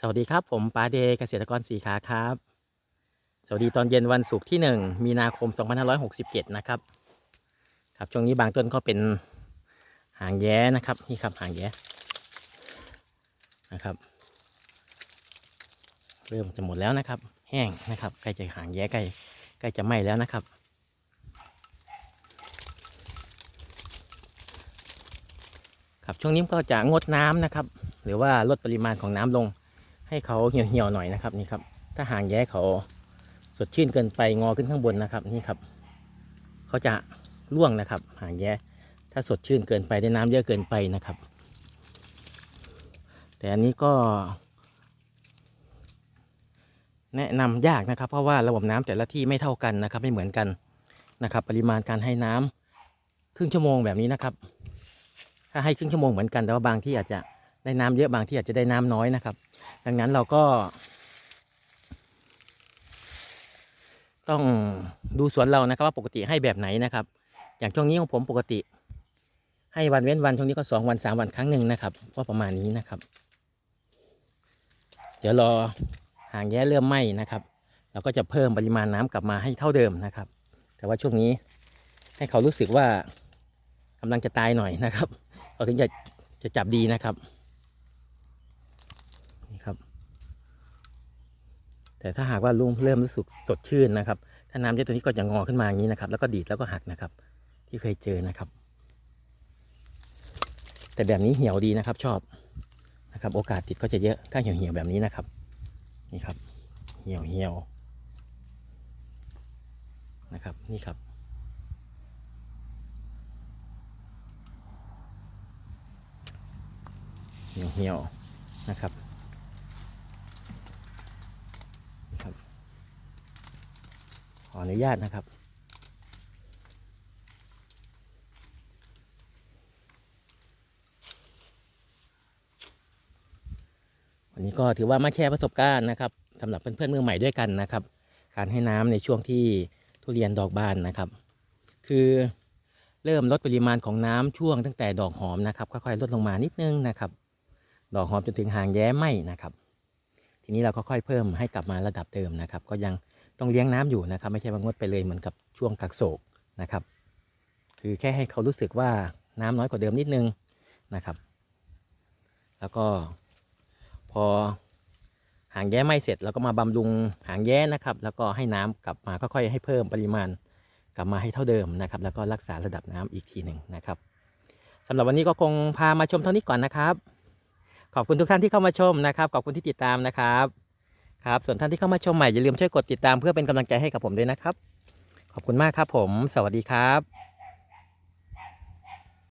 สวัสดีครับ ผมปาเดเกษตรกรสีขาครับ สวัสดีตอนเย็นวันศุกร์ที่ 1 มีนาคม 2567 นะครับ ครับช่วงนี้บางต้นก็เป็นหางแย้นะครับนี่ครับหางแย้นะครับ เริ่มจะหมดแล้วนะครับ แห้งนะครับใกล้จะหางแย้ใกล้ใกล้จะไหม้แล้วนะครับครับช่วงนี้ก็จะงดน้ำนะครับ หรือว่าลดปริมาณของน้ำลง ให้เขาเหี่ยวๆหน่อยนะครับนี่ครับ ถ้าหางแย้เขาสดชื่นเกินไปงอขึ้นข้างบนนะครับนี่ครับ เขาจะร่วงนะครับ หางแย้ถ้าสดชื่นเกินไปได้น้ำเยอะเกินไปนะครับ แต่อันนี้ก็ แนะนำยากนะครับ เพราะว่าระบบน้ำแต่ละที่ไม่เท่ากันนะครับ ไม่เหมือนกันนะครับ ปริมาณการให้น้ำครึ่งชั่วโมงแบบนี้นะครับ ถ้าให้ครึ่งชั่วโมงเหมือนกันแต่ว่าบางที่อาจจะ ได้น้ำเยอะบางที่อาจจะได้น้ำน้อยนะครับ ดังนั้นเราก็ ต้องดูสวนเรานะครับว่าปกติให้แบบไหนนะครับ อย่างช่วงนี้ของผมปกติ ให้วันเว้นวันช่วงนี้ก็สองวันสามวันครั้งหนึ่งนะครับก็ประมาณนี้นะครับ เดี๋ยวรอหางแย้เริ่มไหม้นะครับ เราก็จะเพิ่มปริมาณน้ำกลับมาให้เท่าเดิมนะครับ แต่ว่าช่วงนี้ให้เขารู้สึกว่ากำลังจะตายหน่อยนะครับเราถึงจะจะจับดีนะครับนี่ครับ แต่ถ้าหากว่าลุงเริ่มรู้สึกสดชื่นนะครับ ถ้าน้ำเยอะตัวนี้ก็จะงอขึ้นมาอย่างนี้นะครับ แล้วก็ดีดแล้วก็หักนะครับ ที่เคยเจอนะครับ แต่แบบนี้เหี่ยวดีนะครับ ชอบนะครับ โอกาสติดก็จะเยอะถ้าเหี่ยวเหี่ยวแบบนี้นะครับ นี่ครับ เหี่ยวเหี่ยวนะครับ นี่ครับเหี่ยวเหี่ยวนะครับนี่ครับ ขออนุญาตนะครับ วันนี้ก็ถือว่ามาแชร์ประสบการณ์นะครับสำหรับเพื่อนๆมือใหม่ด้วยกันนะครับ การให้น้ำในช่วงที่ทุเรียนดอกบานนะครับ คือเริ่มลดปริมาณของน้ำช่วงตั้งแต่ดอกหอมนะครับค่อยๆลดลงมานิดนึงนะครับ ดอกหอมจนถึงหางแย้ไหมนะครับ ทีนี้เราก็ค่อยเพิ่มให้กลับมาระดับเดิมนะครับ ก็ยัง ต้องเลี้ยงน้ำอยู่นะครับ ไม่ใช่ว่างดไปเลยเหมือนกับช่วงกักโศกนะครับ คือแค่ให้เขารู้สึกว่าน้ำน้อยกว่าเดิมนิดนึงนะครับ แล้วก็พอหางแย้ไหมเสร็จเราก็มาบำรุงหางแย้นะครับ แล้วก็ให้น้ำกลับมาค่อยๆให้เพิ่มปริมาณกลับมาให้เท่าเดิมนะครับ แล้วก็รักษาระดับน้ำอีกทีหนึ่งนะครับสำหรับวันนี้ก็คงพามาชมเท่านี้ก่อนนะครับ ขอบคุณทุกท่านที่เข้ามาชมนะครับ ขอบคุณที่ติดตามนะครับ ครับส่วนท่านที่เข้ามาชมใหม่อย่าลืมช่วยกดติดตามเพื่อเป็นกำลังใจให้กับผมด้วยนะครับ ขอบคุณมากครับผม สวัสดีครับ